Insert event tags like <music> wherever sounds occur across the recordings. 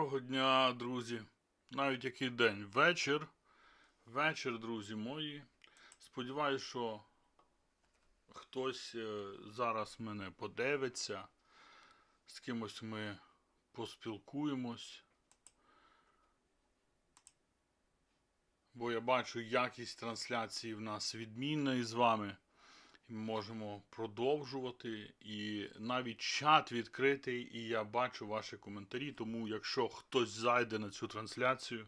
Доброго дня, друзі. Навіть який день. Вечір. Вечір, друзі мої. Сподіваюсь, що хтось е, зараз мене подивиться. З кимось ми поспілкуємось. Бо я бачу, якість трансляції в нас відмінна із вами. Можемо продовжувати. І навіть чат відкритий, і я бачу ваші коментарі. Тому, якщо хтось зайде на цю трансляцію,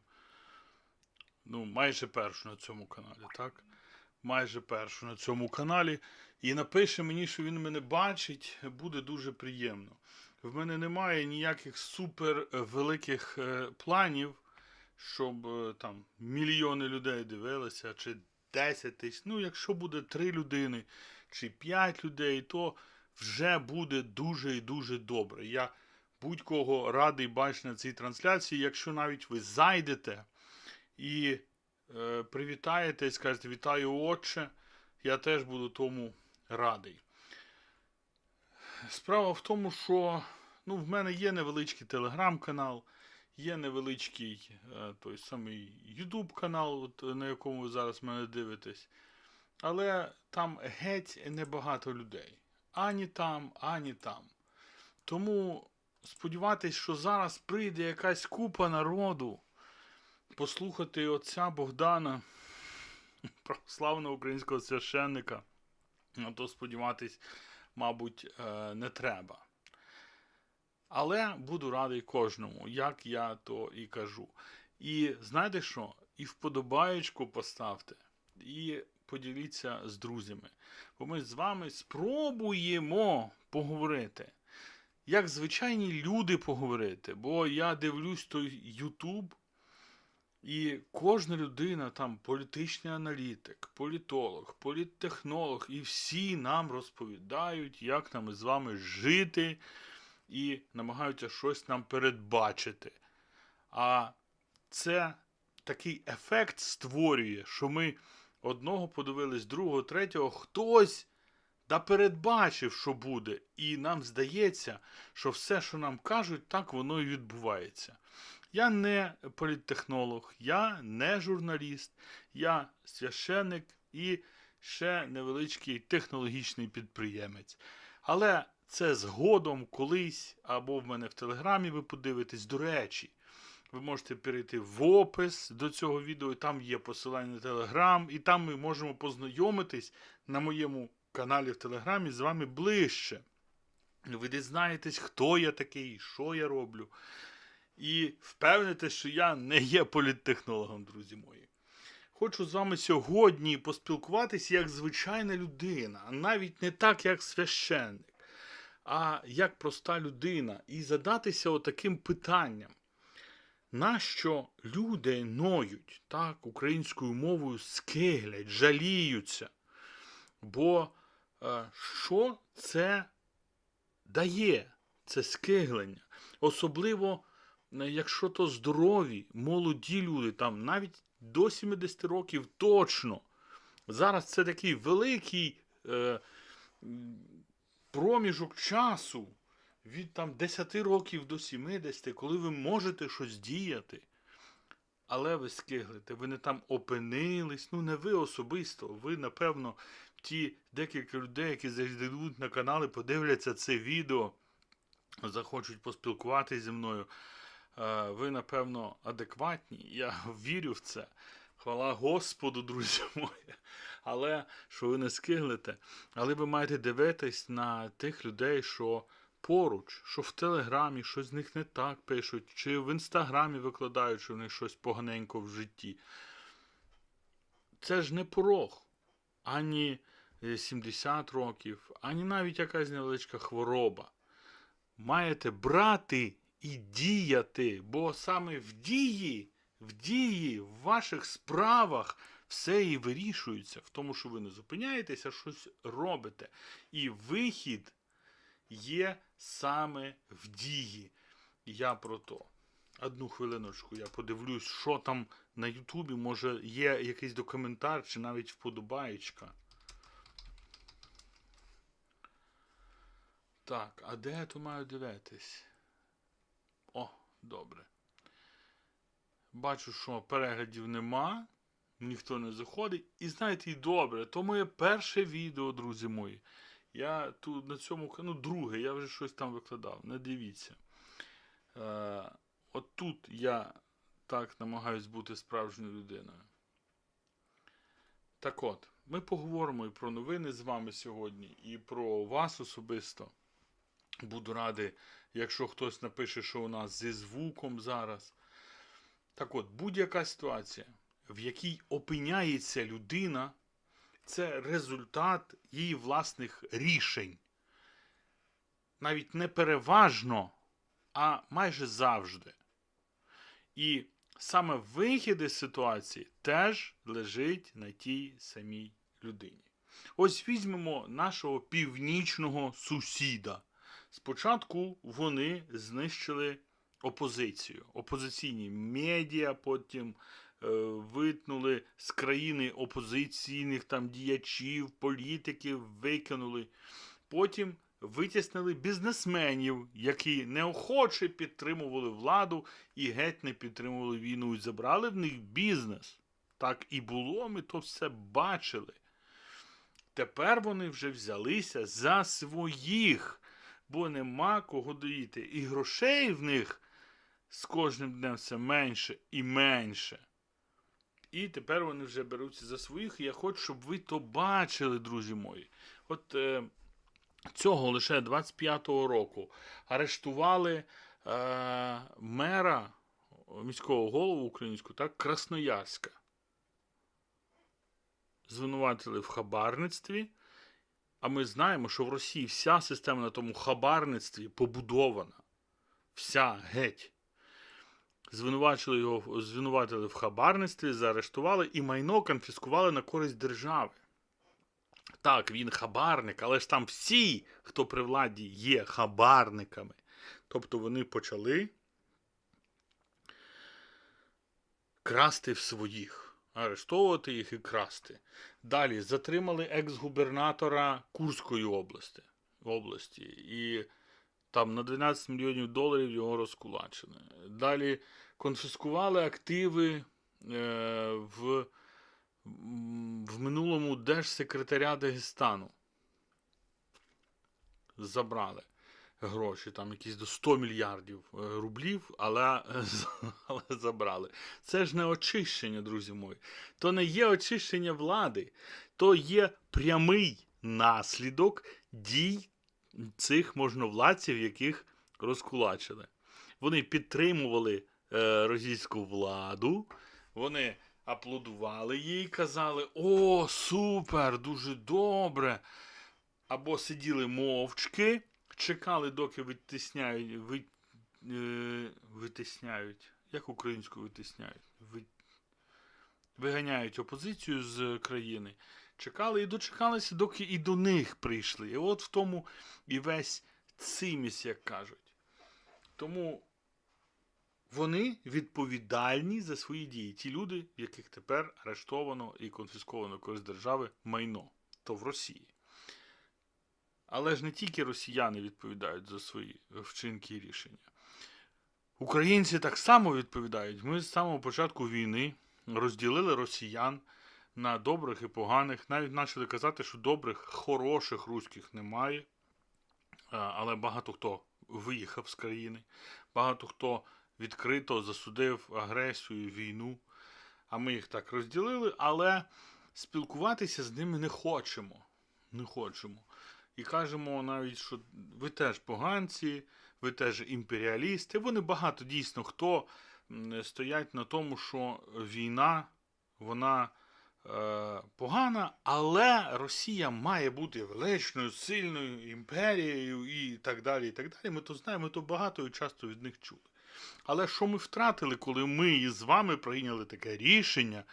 ну, майже першу на цьому каналі, так? Майже першу на цьому каналі. І напише мені, що він мене бачить, буде дуже приємно. В мене немає ніяких супер великих е, планів, щоб е, там мільйони людей дивилися, чи 10 тисяч. Ну, якщо буде 3 людини чи 5 людей, то вже буде дуже і дуже добре. Я будь-кого радий бачити на цій трансляції. Якщо навіть ви зайдете і е, привітаєте і скажете вітаю, отче, я теж буду тому радий. Справа в тому, що ну, в мене є невеличкий телеграм-канал, є невеличкий е, той самий YouTube канал, от, на якому ви зараз мене дивитесь. Але там геть небагато людей. Ані там, ані там. Тому сподіватись, що зараз прийде якась купа народу послухати отця Богдана, <laughs> православного українського священника, на то сподіватись, мабуть, е, не треба. Але буду радий кожному, як я то і кажу. І знаєте що? І вподобаєчку поставте, і поділіться з друзями. Бо ми з вами спробуємо поговорити. Як звичайні люди поговорити. Бо я дивлюсь той Ютуб, і кожна людина, там політичний аналітик, політолог, політтехнолог, і всі нам розповідають, як нам з вами жити, і намагаються щось нам передбачити. А це такий ефект створює, що ми одного подивились, другого, третього, хтось да передбачив, що буде. І нам здається, що все, що нам кажуть, так воно і відбувається. Я не політтехнолог, я не журналіст, я священник і ще невеличкий технологічний підприємець. Але це згодом колись, або в мене в телеграмі ви подивитесь, до речі. Ви можете перейти в опис до цього відео, там є посилання на Телеграм, і там ми можемо познайомитись на моєму каналі в Телеграмі з вами ближче. Ви дізнаєтесь, хто я такий, що я роблю. І впевнитесь, що я не є політтехнологом, друзі мої. Хочу з вами сьогодні поспілкуватися як звичайна людина, а навіть не так, як священник, а як проста людина, і задатися отаким питанням. Нащо люди ноють так, українською мовою скиглять, жаліються? Бо е, що це дає, це скиглення? Особливо, е, якщо то здорові, молоді люди, там навіть до 70 років точно. Зараз це такий великий е, проміжок часу від там 10 років до 70, коли ви можете щось діяти, але ви скиглите, ви не там опинились, ну не ви особисто, ви, напевно, ті декілька людей, які зайдуть на канал і подивляться це відео, захочуть поспілкуватися зі мною. е, Ви, напевно, адекватні. Я <laughs> вірю в це. Хвала Господу, друзі мої. Але що ви не скиглите, але ви маєте дивитись на тих людей, що поруч, що в Телеграмі щось з них не так пишуть, чи в Інстаграмі викладають, що в них щось поганенько в житті. Це ж не порог. Ані е, 70 років, ані навіть якась невеличка хвороба. Маєте брати і діяти, бо саме в дії, в дії, в ваших справах все і вирішується в тому, що ви не зупиняєтеся, щось робите. І вихід є саме в дії. Я про то. Одну хвилиночку, я подивлюсь, що там на Ютубі, може, є якийсь документар чи навіть вподобаєчка. Так, а де я то маю дивитись? О, добре. Бачу, що переглядів нема, ніхто не заходить. І знаєте, і добре, то моє перше відео, друзі мої. Я тут на цьому ну, друге, я вже щось там викладав, не дивіться. Е, от тут я так намагаюсь бути справжньою людиною. Так от, ми поговоримо і про новини з вами сьогодні, і про вас особисто. Буду радий, якщо хтось напише, що у нас зі звуком зараз. Так от, будь-яка ситуація, в якій опиняється людина, це результат її власних рішень. Навіть не переважно, а майже завжди. І саме вихід із ситуації теж лежить на тій самій людині. Ось візьмемо нашого північного сусіда. Спочатку вони знищили опозицію, опозиційні медіа, потім е, витнули з країни опозиційних там діячів, політиків, викинули. Потім витіснили бізнесменів, які неохоче підтримували владу і геть не підтримували війну, і забрали в них бізнес. Так і було, ми то все бачили. Тепер вони вже взялися за своїх, бо нема кого доїти. І грошей в них з кожним днем все менше і менше. І тепер вони вже беруться за своїх. І я хочу, щоб ви то бачили, друзі мої. От е, цього лише 25-го року арештували е, мера міського голову українського, так, Красноярська. Звинуватили в хабарництві. А ми знаємо, що в Росії вся система на тому хабарництві побудована. Вся геть. Звинувачили його, звинуватили в хабарництві, заарештували і майно конфіскували на користь держави. Так, він хабарник, але ж там всі, хто при владі, є хабарниками. Тобто вони почали красти в своїх, арештовувати їх і красти. Далі затримали екс-губернатора Курської області, області і там на 12 мільйонів доларів його розкулачили. Далі конфіскували активи е, в, в минулому держсекретаря Дагестану. Забрали гроші, там якісь до 100 мільярдів е, рублів, але, <laughs> але забрали. Це ж не очищення, друзі мої. То не є очищення влади, то є прямий наслідок дій цих можновладців, яких розкулачили. Вони підтримували е, російську владу, вони аплодували їй, казали: О, супер, дуже добре. Або сиділи мовчки, чекали, доки витисняють, ви, е, витисняють. Як українською витисняють? Ви, виганяють опозицію з країни. Чекали і дочекалися, доки і до них прийшли. І от в тому і весь циміс, як кажуть. Тому вони відповідальні за свої дії. Ті люди, в яких тепер арештовано і конфісковано користь держави майно, то в Росії. Але ж не тільки росіяни відповідають за свої вчинки і рішення. Українці так само відповідають. Ми з самого початку війни розділили росіян на добрих і поганих. Навіть почали казати, що добрих, хороших руських немає. Але багато хто виїхав з країни, багато хто відкрито засудив агресію, війну. А ми їх так розділили, але спілкуватися з ними не хочемо. Не хочемо. І кажемо навіть, що ви теж поганці, ви теж імперіалісти. Вони багато дійсно хто стоять на тому, що війна, вона е, погана, але Росія має бути величною, сильною імперією і так далі. і так далі. Ми то знаємо, ми то багато і часто від них чули. Але що ми втратили, коли ми із вами прийняли таке рішення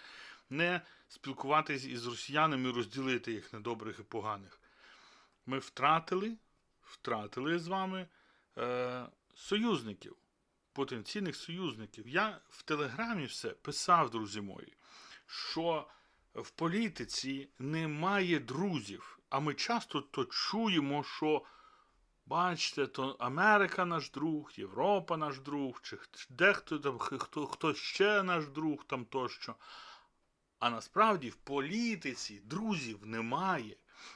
не спілкуватись із росіянами розділити їх на добрих і поганих? Ми втратили, втратили з вами е, союзників, потенційних союзників. Я в Телеграмі все писав, друзі мої, що в політиці немає друзів. А ми часто то чуємо, що Бачите, то Америка наш друг, Європа наш друг, чи дехто там, хто, хто ще наш друг там тощо. А насправді в політиці друзів немає.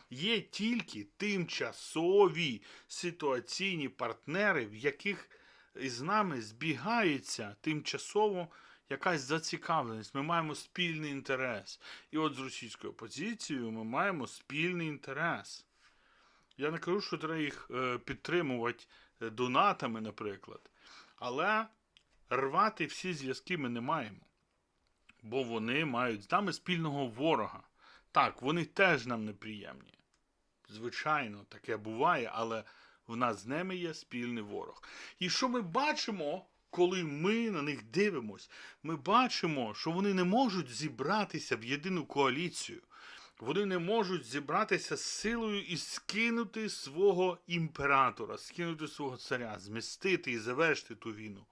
Є тільки тимчасові ситуаційні партнери, в яких із нами збігається тимчасово якась зацікавленість. Ми маємо спільний інтерес. І от з російською опозицією ми маємо спільний інтерес. Я не кажу, що треба їх е, підтримувати е, донатами, наприклад. Але рвати всі зв'язки ми не маємо. Бо вони мають з нами спільного ворога. Так, вони теж нам неприємні. Звичайно, таке буває, але в нас з ними є спільний ворог. І що ми бачимо, коли ми на них дивимось? Ми бачимо, що вони не можуть зібратися в єдину коаліцію. Вони не можуть зібратися з силою і скинути свого імператора, скинути свого царя, змістити і завершити ту війну.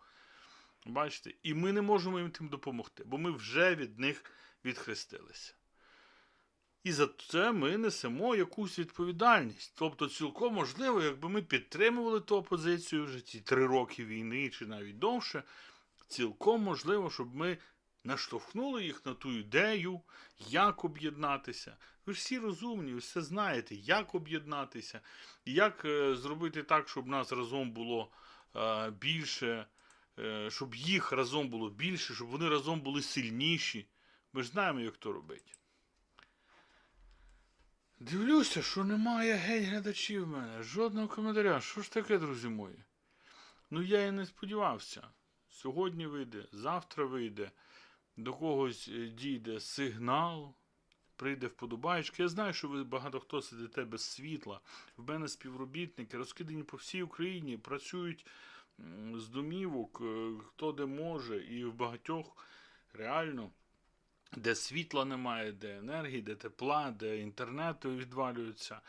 Бачите? І ми не можемо їм тим допомогти, бо ми вже від них відхрестилися. І за це ми несемо якусь відповідальність. Тобто, цілком можливо, якби ми підтримували ту опозицію вже ці три роки війни чи навіть довше, цілком можливо, щоб ми наштовхнули їх на ту ідею, як об'єднатися. Ви ж всі розумні, ви все знаєте, як об'єднатися, як е, зробити так, щоб нас разом було е, більше, е, щоб їх разом було більше, щоб вони разом були сильніші. Ми ж знаємо, як то робити. Дивлюся, що немає геть глядачів в мене. Жодного коментаря. Що ж таке, друзі мої? Ну я і не сподівався. Сьогодні вийде, завтра вийде, до когось е, дійде сигнал, прийде вподобаєчка. Я знаю, що ви багато хто сидите без світла. В мене співробітники розкидані по всій Україні, працюють з домівок, е, хто де може, і в багатьох реально де світла немає, де енергії, де тепла, де інтернету відвалюється,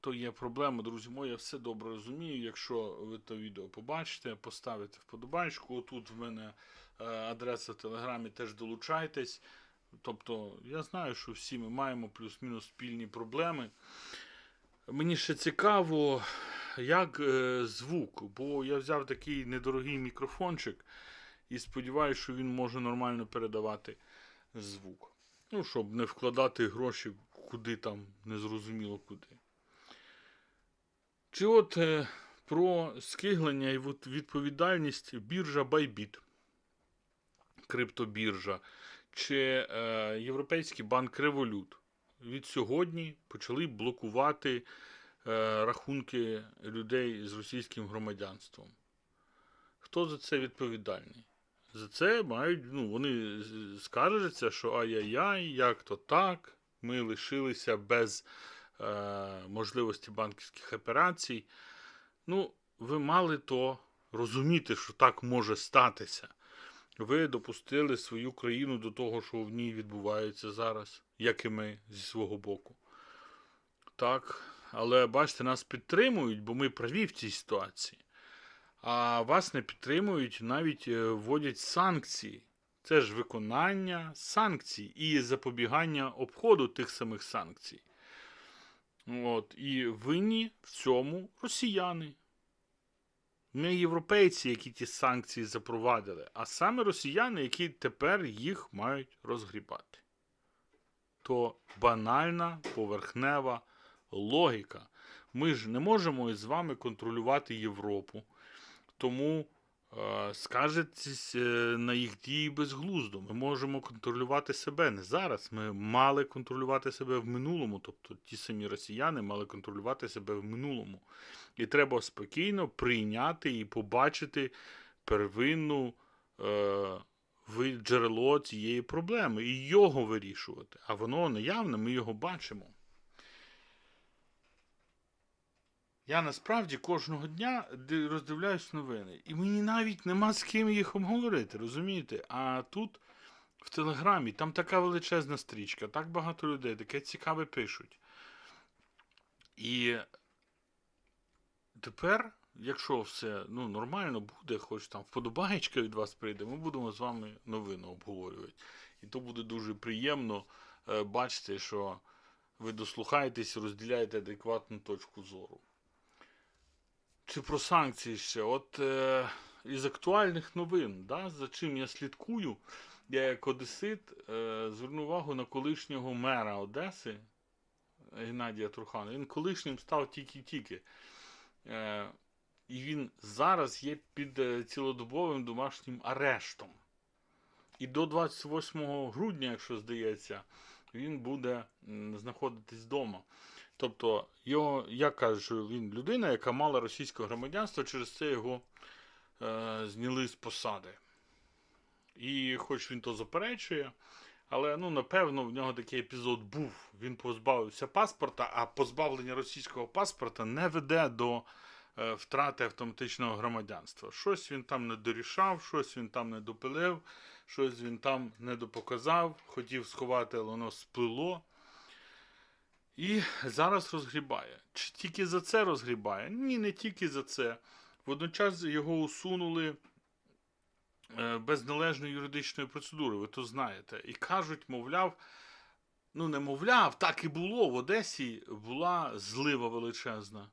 то є проблема, друзі мої, я все добре розумію. Якщо ви то відео побачите, поставите вподобайку. Отут в мене адреса в Телеграмі, теж долучайтесь. Тобто, я знаю, що всі ми маємо плюс-мінус спільні проблеми. Мені ще цікаво, як е, звук, бо я взяв такий недорогий мікрофончик і сподіваюся, що він може нормально передавати звук. Ну, щоб не вкладати гроші куди там, незрозуміло куди. Чи от е, про скиглення і відповідальність біржа Bybit, криптобіржа, чи е, Європейський банк Revolut від сьогодні почали блокувати е, рахунки людей з російським громадянством. Хто за це відповідальний? За це мають, ну, вони скаржаться, що ай-яй-яй, як то так, ми лишилися без е, можливості банківських операцій. Ну, ви мали то розуміти, що так може статися. Ви допустили свою країну до того, що в ній відбувається зараз, як і ми зі свого боку. Так, але бачите, нас підтримують, бо ми праві в цій ситуації. А вас не підтримують, навіть е, вводять санкції. Це ж виконання санкцій і запобігання обходу тих самих санкцій. От, і винні в цьому росіяни. Не європейці, які ті санкції запровадили, а саме росіяни, які тепер їх мають розгрібати. То банальна поверхнева логіка. Ми ж не можемо з вами контролювати Європу, тому скажетесь е, на їх дії безглуздо. Ми можемо контролювати себе не зараз. Ми мали контролювати себе в минулому. Тобто ті самі росіяни мали контролювати себе в минулому. І треба спокійно прийняти і побачити первинну е, джерело цієї проблеми і його вирішувати. А воно наявне, ми його бачимо. Я насправді кожного дня роздивляюсь новини, і мені навіть нема з ким їх обговорити, розумієте? А тут в Телеграмі там така величезна стрічка, так багато людей, таке цікаве пишуть. І тепер, якщо все ну, нормально буде, хоч там вподобаєчка від вас прийде, ми будемо з вами новини обговорювати. І то буде дуже приємно е, бачити, що ви дослухаєтесь розділяєте адекватну точку зору. Чи про санкції ще. От е, із актуальних новин, да, за чим я слідкую, я як одесит е, звернув увагу на колишнього мера Одеси Геннадія Трухана. Він колишнім став тільки-тільки. Е, і він зараз є під е, цілодобовим домашнім арештом. І до 28 грудня, якщо здається, він буде знаходитись вдома. Тобто, його, я кажу, він людина, яка мала російське громадянство, через це його е, зняли з посади. І хоч він то заперечує, але ну, напевно в нього такий епізод був. Він позбавився паспорта, а позбавлення російського паспорта не веде до е, втрати автоматичного громадянства. Щось він там не дорішав, щось він там не допилив, щось він там не допоказав, хотів сховати, але воно сплило. І зараз розгрібає. Чи тільки за це розгрібає? Ні, не тільки за це. Водночас його усунули е, без належної юридичної процедури, ви то знаєте. І кажуть, мовляв, ну не мовляв, так і було. В Одесі була злива величезна.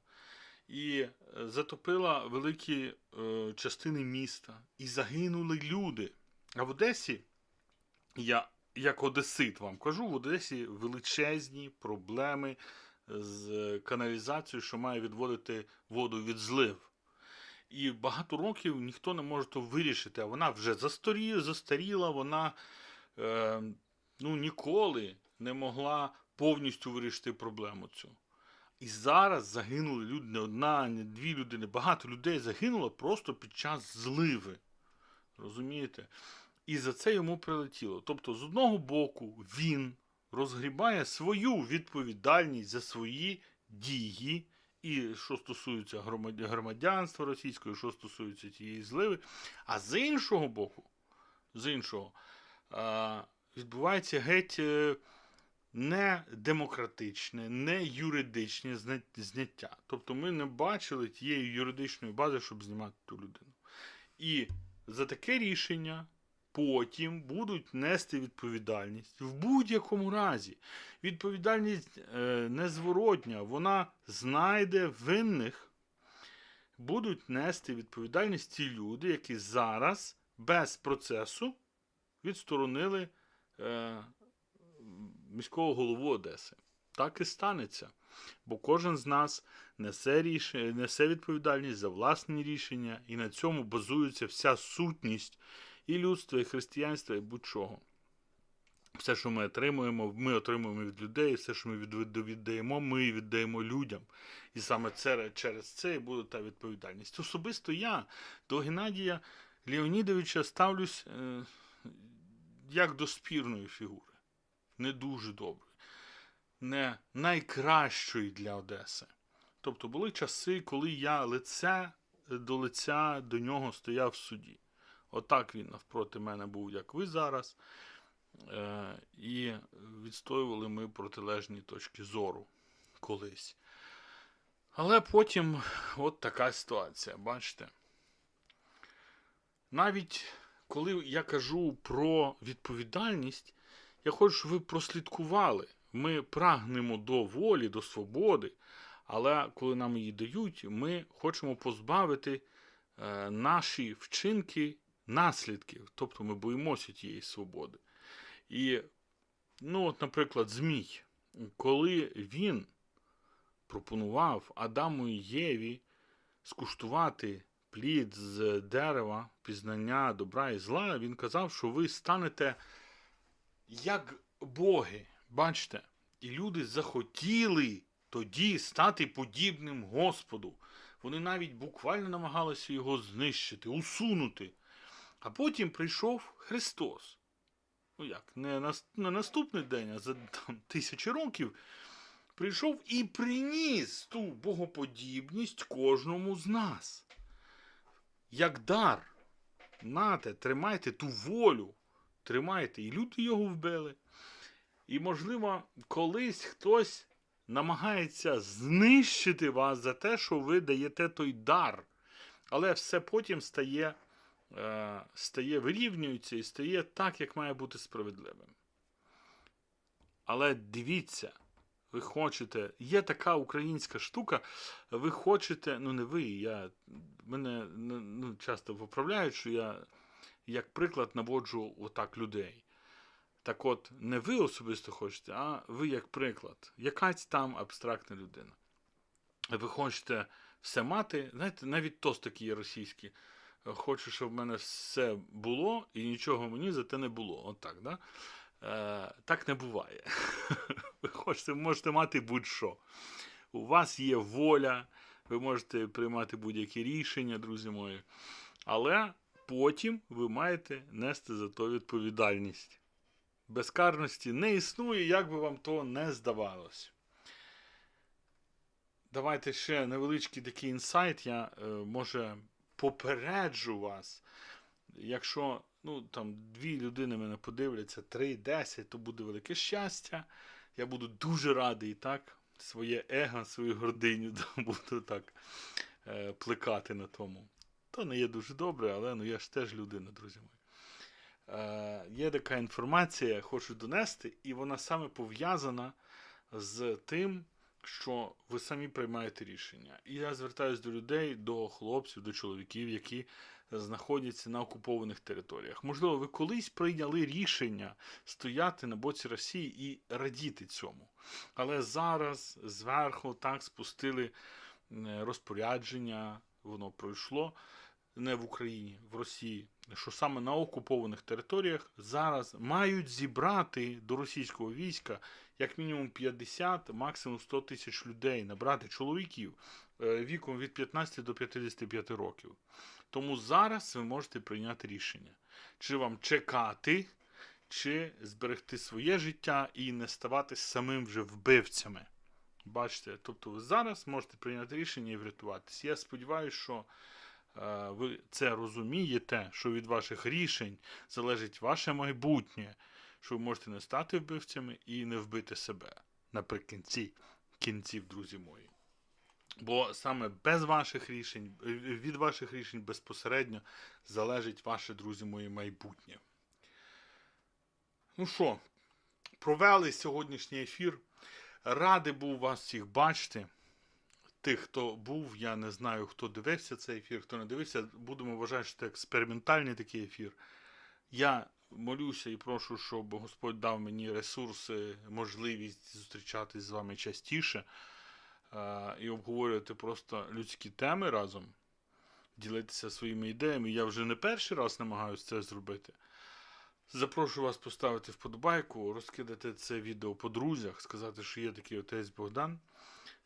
І е, затопила великі е, частини міста. І загинули люди. А в Одесі, я як одесит вам кажу, в Одесі величезні проблеми з каналізацією, що має відводити воду від злив. І багато років ніхто не може то вирішити, а вона вже застаріла, застаріла вона е, ну, ніколи не могла повністю вирішити проблему цю. І зараз загинули люди, не одна, не дві людини, багато людей загинуло просто під час зливи. Розумієте? І за це йому прилетіло. Тобто, з одного боку, він розгрібає свою відповідальність за свої дії, і що стосується громадянства російського, що стосується тієї зливи. А з іншого боку, з іншого, відбувається геть е, не демократичне, не юридичне зняття. Тобто ми не бачили тієї юридичної бази, щоб знімати ту людину. І за таке рішення потім будуть нести відповідальність в будь-якому разі. Відповідальність е, незворотня, вона знайде винних, будуть нести відповідальність ті люди, які зараз без процесу відсторонили е, міського голову Одеси. Так і станеться. Бо кожен з нас несе, ріш... несе відповідальність за власні рішення, і на цьому базується вся сутність і людства, і християнства, і будь-чого. Все, що ми отримуємо, ми отримуємо від людей, все, що ми від- віддаємо, ми віддаємо людям. І саме це, через це і буде та відповідальність. Особисто я до Геннадія Леонідовича ставлюсь е, як до спірної фігури. Не дуже доброї. Не найкращої для Одеси. Тобто були часи, коли я лице до лиця до нього стояв в суді. Отак він навпроти мене був, як ви зараз. Е, і відстоювали ми протилежні точки зору колись. Але потім от така ситуація, бачите. Навіть коли я кажу про відповідальність, я хочу, щоб ви прослідкували. Ми прагнемо до волі, до свободи, але коли нам її дають, ми хочемо позбавити е, наші вчинки наслідків. Тобто ми боїмося тієї свободи. І, ну, от, наприклад, Змій, коли він пропонував Адаму і Єві скуштувати плід з дерева пізнання добра і зла, він казав, що ви станете як боги. Бачите? І люди захотіли тоді стати подібним Господу. Вони навіть буквально намагалися його знищити, усунути. А потім прийшов Христос. Ну як, не на, на наступний день, а за там, тисячі років прийшов і приніс ту богоподібність кожному з нас. Як дар. Нате, тримайте ту волю. Тримайте. І люди його вбили. І, можливо, колись хтось намагається знищити вас за те, що ви даєте той дар. Але все потім стає, стає вирівнюється і стає так, як має бути справедливим. Але дивіться, ви хочете, є така українська штука, ви хочете, ну не ви, я мене ну, часто поправляють, що я як приклад наводжу отак людей. Так от, не ви особисто хочете, а ви як приклад. Якась там абстрактна людина. Ви хочете все мати, знаєте, навіть тост такий є російський. Хочу, щоб в мене все було і нічого мені за те не було. От так, да? Е, так не буває. <laughs> Ви хочете, можете мати будь-що. У вас є воля, ви можете приймати будь-які рішення, друзі мої. Але потім ви маєте нести за то відповідальність. Безкарності не існує, як би вам то не здавалось. Давайте ще невеличкий такий інсайт. Я е, може попереджу вас. Якщо ну, там, дві людини мене подивляться, три, десять, то буде велике щастя. Я буду дуже радий так, своє его, свою гординю <laughs> да, буду так е, плекати на тому. То не є дуже добре, але ну, я ж теж людина, друзі мої. Е, є така інформація, хочу донести, і вона саме пов'язана з тим, що ви самі приймаєте рішення. І я звертаюся до людей, до хлопців, до чоловіків, які знаходяться на окупованих територіях. Можливо, ви колись прийняли рішення стояти на боці Росії і радіти цьому. Але зараз зверху так спустили е, розпорядження, воно пройшло не в Україні, в Росії, що саме на окупованих територіях зараз мають зібрати до російського війська як мінімум 50, максимум 100 тисяч людей, набрати чоловіків е, віком від 15 до 55 років. Тому зараз ви можете прийняти рішення, чи вам чекати, чи зберегти своє життя і не ставати самим вже вбивцями. Бачите, тобто ви зараз можете прийняти рішення і врятуватися. Я сподіваюся, що ви це розумієте, що від ваших рішень залежить ваше майбутнє, що ви можете не стати вбивцями і не вбити себе наприкінці кінців, друзі мої. Бо саме без ваших рішень, від ваших рішень безпосередньо залежить ваше, друзі мої, майбутнє. Ну що, провели сьогоднішній ефір. Радий був вас всіх бачити. Тих, хто був, я не знаю, хто дивився цей ефір, хто не дивився, будемо вважати, що це експериментальний такий ефір. Я молюся і прошу, щоб Господь дав мені ресурси, можливість зустрічатись з вами частіше е, і обговорювати просто людські теми разом, ділитися своїми ідеями. Я вже не перший раз намагаюся це зробити. Запрошую вас поставити вподобайку, розкидати це відео по друзях, сказати, що є такий отець Богдан,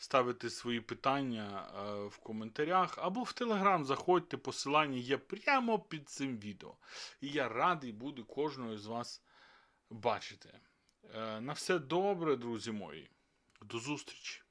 ставити свої питання е, в коментарях або в Телеграм заходьте, посилання є прямо під цим відео. І я радий буду кожного з вас бачити. Е, на все добре, друзі мої. До зустрічі!